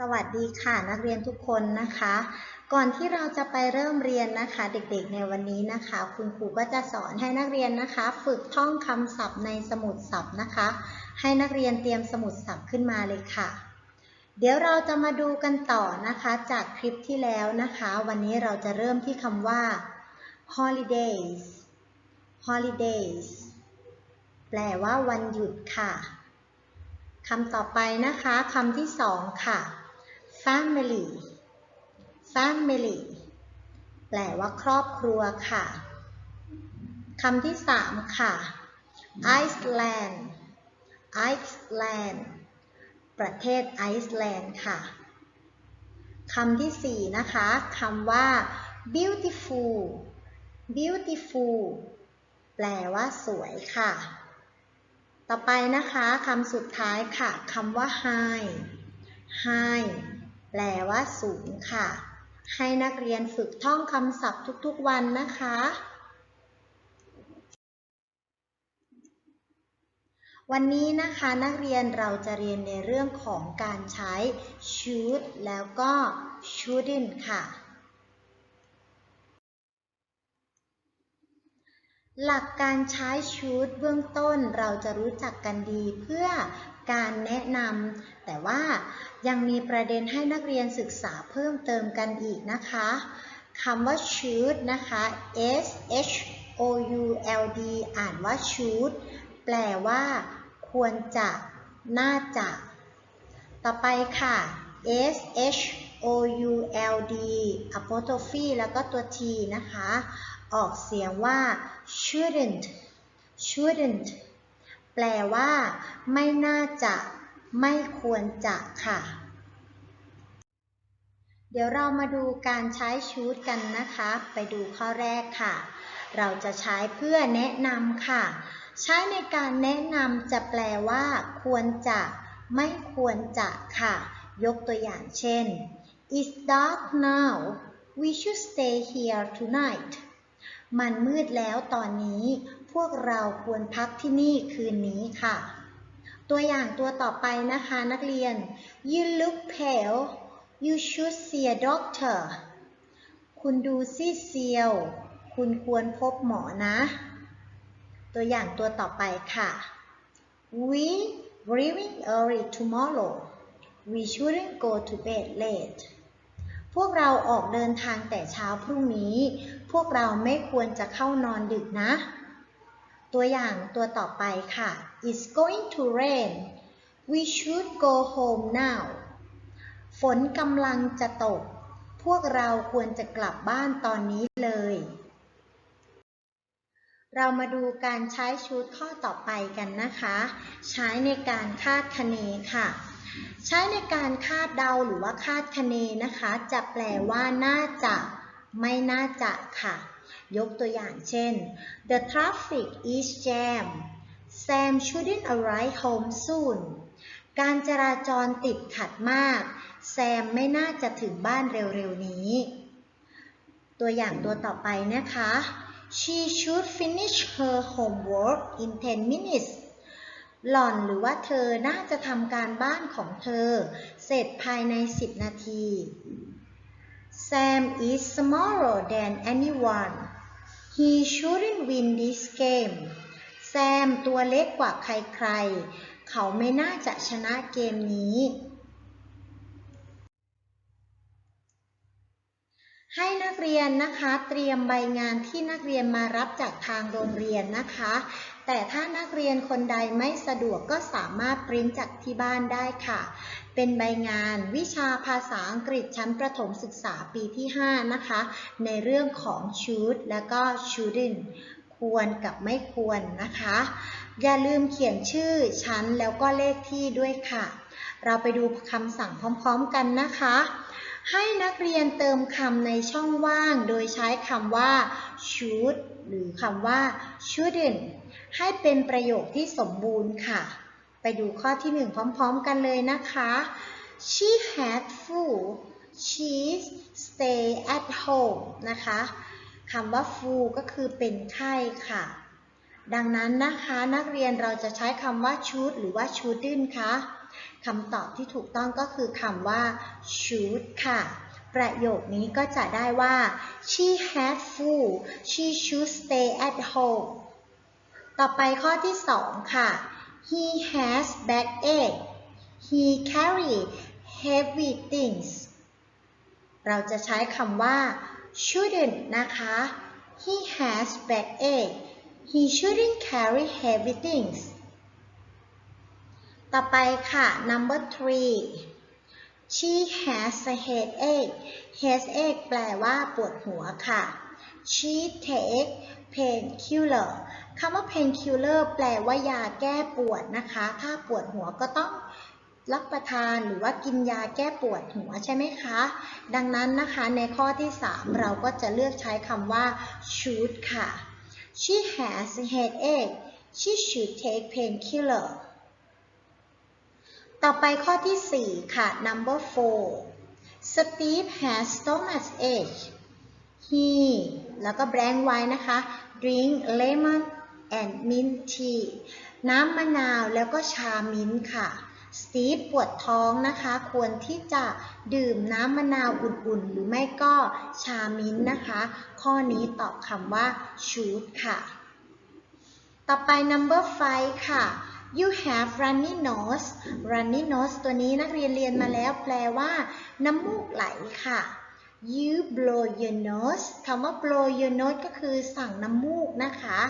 สวัสดีค่ะนักเรียนทุกคนนะคะ ก่อนที่เราจะไปเริ่มเรียนนะคะ เด็กๆในวันนี้นะคะ คุณครูก็จะสอนให้นักเรียนนะคะ ฝึกท่องคำศัพท์ในสมุดศัพท์นะคะ ให้นักเรียนเตรียมสมุดศัพท์ขึ้นมาเลยค่ะ เดี๋ยวเราจะมาดูกันต่อนะคะจากคลิปที่แล้วนะคะ วันนี้เราจะเริ่มที่คำว่า holidays holidays แปลว่าวันหยุดค่ะคำต่อไปนะคะคำที่สองค่ะ family family แปลว่าครอบครัวค่ะคำที่สามค่ะ Iceland Iceland ประเทศไอซ์แลนด์ค่ะคำที่สี่นะคะคำว่า beautiful beautiful แปลว่าสวยค่ะ ต่อไปนะคะคำสุดท้ายค่ะคำว่า high high แปลว่าสูงค่ะ ให้นักเรียนฝึกท่องคำศัพท์ทุกๆวันนะคะ วันนี้นะคะนักเรียนเราจะเรียนในเรื่องของการใช้ should แล้วก็ shouldn't ค่ะ หลักการใช้ should เบื้องต้นเราจะรู้จักกันดีเพื่อการแนะนำแต่ว่ายังมีประเด็นให้นักเรียนศึกษาเพิ่มเติมกันอีกนะคะคำว่า should นะคะ s h o u l d อ่านว่า should แปลว่า ควรจะ น่าจะ ต่อไปค่ะ s h o u l d apostrophe แล้วก็ตัว t นะคะ ออกเสียงว่า shouldn't shouldn't แปลว่า ไม่น่าจะ ไม่ควรจะค่ะ เดี๋ยวเรามาดูการใช้ชูดกันนะคะ ไปดูข้อแรกค่ะ เราจะใช้เพื่อแนะนำค่ะ ใช้ในการแนะนำจะแปลว่า ควรจะ ไม่ควรจะค่ะ ยกตัวอย่างเช่น It's dark now we should stay here tonight มันมืดแล้วตอนนี้ พวกเราควรพักที่นี่คืนนี้ค่ะ ตัวอย่างตัวต่อไปนะคะนักเรียน You look pale you should see a doctor คุณดูซีเซียว คุณควรพบหมอนะ ตัวอย่างตัวต่อไปค่ะ We leaving early tomorrow we shouldn't go to bed late พวกเราออกเดินทางแต่เช้าพรุ่งนี้ พวกเราไม่ควรจะเข้านอนดึกนะ ตัวอย่างตัวต่อไปค่ะ It's going to rain we should go home now ฝนกำลังจะตก พวกเราควรจะกลับบ้านตอนนี้เลย เรามาดูการใช้ชุดข้อต่อไปกันนะคะ ใช้ในการคาดคะเนค่ะ ใช้ในการคาดเดาหรือว่าคาดคะเนนะคะ จะแปลว่าน่าจะไม่น่าจะค่ะ ยกตัวอย่างเช่น The traffic is jam Sam shouldn't arrive home soon การจราจรติดขัดมาก แซมไม่น่าจะถึงบ้านเร็วๆนี้ ตัวอย่างตัวต่อไปนะคะ She should finish her homework in 10 minutes หล่อนหรือว่าเธอน่าจะทำการบ้านของเธอ เสร็จภายใน 10 นาที Sam is smaller than anyone he shouldn't win this game แซมตัวเล็กกว่าใครๆ เขาไม่น่าจะชนะเกมนี้ ให้นักเรียนนะคะเตรียมใบงานที่นักเรียนมารับจากทางโรงเรียนนะคะ แต่ถ้านักเรียนคนใดไม่สะดวกก็สามารถปริ้นจากที่บ้านได้ค่ะ เป็นใบงานวิชาภาษาอังกฤษชั้นประถมศึกษาปีที่ 5 นะคะ ในเรื่องของ should และก็ shouldn't ควรกับไม่ควรนะคะ อย่าลืมเขียนชื่อชั้นแล้วก็เลขที่ด้วยค่ะ เราไปดูคำสั่งพร้อมๆกันนะคะ ให้นักเรียนเติมคำในช่องว่าง โดยใช้คำว่า should หรือคำว่า shouldn't ให้เป็นประโยคที่สมบูรณ์ค่ะ ไปดูข้อที่หนึ่งพร้อมๆกันเลยนะคะ she had flu she stay at home นะคะคำว่า flu ก็คือเป็นไข้ค่ะ ดังนั้นนะคะนักเรียนเราจะใช้คำว่า should หรือว่า shouldn't คะคำตอบที่ถูกต้องก็คือคำว่า should ค่ะ ประโยคนี้ก็จะได้ว่า she had flu she should stay at home ต่อไปข้อที่2ค่ะ he has backache he carry heavy things เราจะใช้คำว่า shouldn't นะคะ he has backache he shouldn't carry heavy things ต่อไปค่ะ number three she has a headache headache แปลว่าปวดหัวค่ะ she take painkiller คำว่า painkiller แปลว่ายาแก้ปวดนะคะ ถ้าปวดหัวก็ต้องรับประทานหรือว่ากินยาแก้ปวดหัวใช่ไหมคะ ดังนั้นนะคะในข้อที่ 3 เราก็จะเลือกใช้คำว่า should ค่ะ she has a headache she should take painkiller ต่อไปข้อที่ 4 ค่ะ number four Steve has stomach ache he แล้วก็ blank ไว้นะคะ drink lemon and mint tea น้ำมะนาวแล้วก็ชามิ้นค่ะสตีฟปวดท้องนะคะ ควรที่จะดื่มน้ำมะนาวอุ่นๆ หรือไม่ก็ชามิ้นนะคะ ข้อนี้ตอบคำว่า should ค่ะ ต่อไป number five ค่ะ you have runny nose runny nose ตัวนี้นักเรียนเรียนมาแล้วแปลว่า น้ำมูกไหลค่ะ you blow your nose คำว่า blow your nose ก็คือสั่งน้ำมูกนะคะ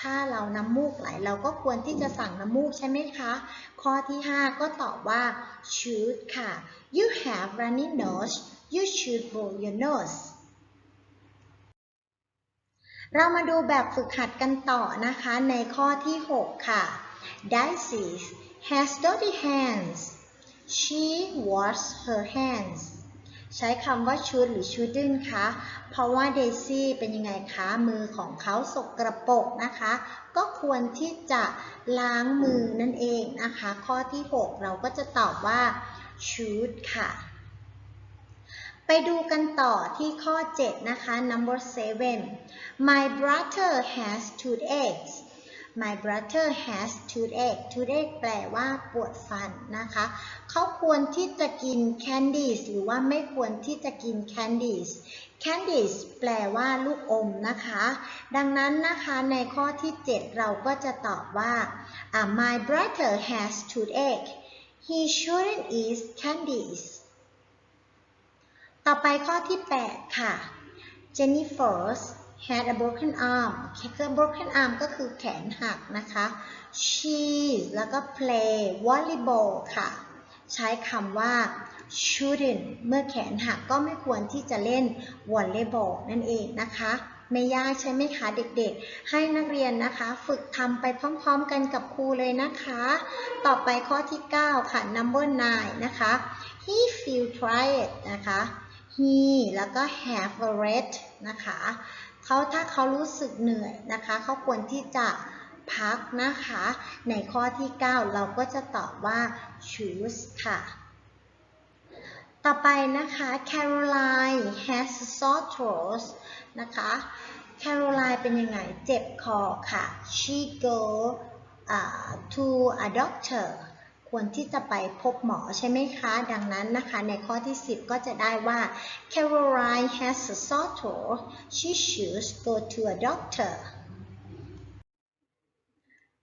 ถ้าเราน้ำมูกไหล เราก็ควรที่จะสั่งน้ำมูกใช่ไหมคะ ข้อที่ 5 ก็ตอบว่า should ค่ะ you have runny nose you should blow your nose เรามาดูแบบฝึกหัดกันต่อนะคะในข้อที่ 6 ค่ะ Daisy has dirty hands she washed her hands ใช้คำว่า should หรือ shouldn't คะ เพราะว่า Daisy เป็นยังไงคะ มือของเขาสกรปรกนะคะ ก็ควรที่จะล้างมือนั่นเองนะคะ ข้อที่ 6 เราก็จะตอบว่า should ค่ะ ไปดูกันต่อที่ข้อ 7 นะคะ number 7 my brother has toothaches my brother has toothache toothache แปลว่าปวดฟันนะคะ เขาควรที่จะกิน candies หรือว่าไม่ควรที่จะกิน candies candies แปลว่าลูกอมนะคะ ดังนั้นนะคะในข้อที่ 7 เราก็จะตอบว่า my brother has toothache he shouldn't eat candies ต่อไปข้อที่ 8 ค่ะ Jennifer had a broken arm คือ broken arm ก็คือแขนหักนะคะ she แล้วก็ play volleyball ค่ะ ใช้คำว่า shouldn't เมื่อแขนหักก็ไม่ควรที่จะเล่นวอลเลย์บอลนั่นเองนะคะ ไม่ยากใช่ไหมคะเด็กๆ ให้นักเรียนนะคะ ฝึกทำไปพร้อมๆกันกับครูเลยนะคะ ต่อไปข้อที่ 9 ค่ะ number 9 นะคะ he feel tired นะคะ he แล้วก็ have a rest นะคะเขาถ้าเขารู้สึกเหนื่อยนะคะเขาควรที่จะพักนะคะ ในข้อที่ 9 เราก็จะตอบว่า choose ค่ะ ต่อไปนะคะ Caroline has sore throat นะคะ Caroline เป็นยังไง เจ็บคอค่ะ she go uh, to a doctor ควรที่จะไปพบหมอใช่ไหมคะ ดังนั้นนะคะ ในข้อที่ 10 ก็จะได้ว่า Caroline has a sore throat she should go to a doctor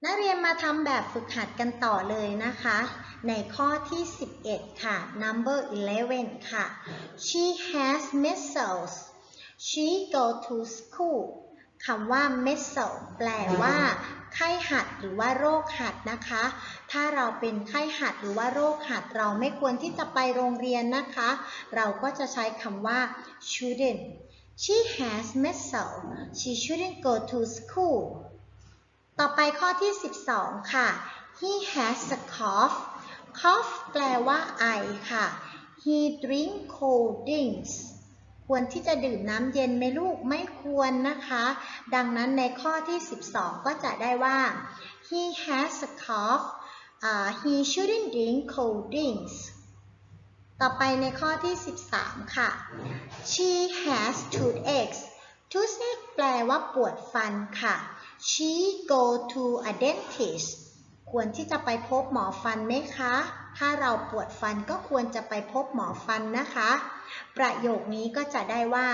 นักเรียนมาทำแบบฝึกหัดกันต่อเลยนะคะ ในข้อที่ 11 ค่ะ number 11 ค่ะ she has measles she go to school คำว่า measles แปลว่า ไข้หัดหรือว่าโรคหัดนะคะ ถ้าเราเป็นไข้หัดหรือว่าโรคหัดเราไม่ควรที่จะไปโรงเรียนนะคะ เราก็จะใช้คำว่า shouldn't she has measles she shouldn't go to school ต่อไปข้อที่ 12 ค่ะ he has a cough cough แปลว่าไอค่ะ he drink cold drinks ควรที่จะดื่มน้ำเย็นไหมลูกไม่ควรนะคะ ดังนั้นในข้อที่ 12 ก็จะได้ว่า he has a cough uh, he shouldn't drink cold drinks ต่อไปในข้อที่ 13 ค่ะ she has toothaches toothache แปลว่าปวดฟันค่ะ she go to a dentist ควรที่จะไปพบหมอฟันไหมคะ ถ้าเราปวดฟันก็ควรจะไปพบหมอฟันนะคะ ประโยคนี้ก็จะได้ว่า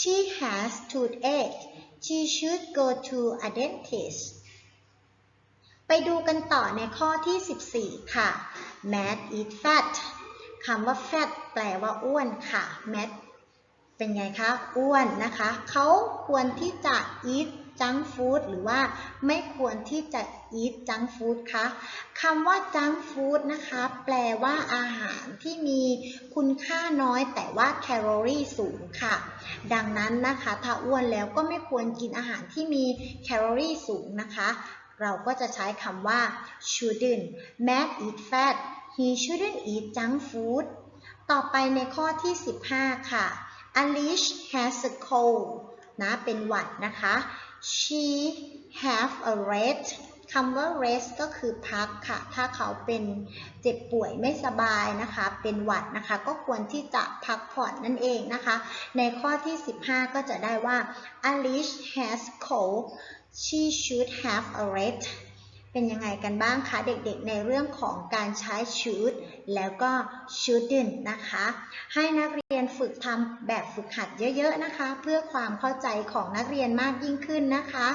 she has toothache she should go to a dentist ไปดูกันต่อในข้อที่ 14 ค่ะ Matt eat fat คำว่า fat แปลว่าอ้วนค่ะ Matt เป็นไงคะ อ้วนนะคะ เขาควรที่จะ eat junk food หรือว่าไม่ควรที่จะ eat junk food คะคำว่า junk food นะคะ แปลว่าอาหารที่มีคุณค่าน้อยแต่ว่าแคลอรี่สูงค่ะ ดังนั้นนะคะถ้าอ้วนแล้วก็ไม่ควรกินอาหารที่มีแคลอรี่สูงนะคะ เราก็จะใช้คำว่า shouldn't Matt eat fat he shouldn't eat junk food ต่อไปในข้อที่ 15 ค่ะ Alice has a cold นะ เป็นหวัดนะคะ she have a rest คำว่า rest ก็คือพักค่ะ ถ้าเขาเป็นเจ็บป่วยไม่สบายนะคะ เป็นหวัดนะคะ ก็ควรที่จะพักผ่อนนั่นเองนะคะ ในข้อที่ 15 ก็จะได้ว่า Alice has cold she should have a rest เป็นยังไงกันบ้างคะเด็กๆ ในเรื่องของการใช้ should แล้วก็ shouldn't นะคะ ให้นักเรียนฝึกทำแบบฝึกหัดเยอะๆนะคะ เพื่อความเข้าใจของนักเรียนมากยิ่งขึ้นนะคะ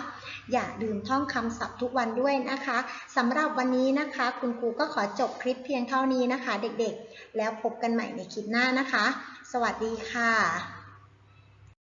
อย่าลืมท่องคำศัพท์ทุกวันด้วยนะคะสำหรับวันนี้นะคะ คุณครูก็ขอจบคลิปเพียงเท่านี้นะคะ เด็กๆ แล้วพบกันใหม่ในคลิปหน้านะคะ สวัสดีค่ะ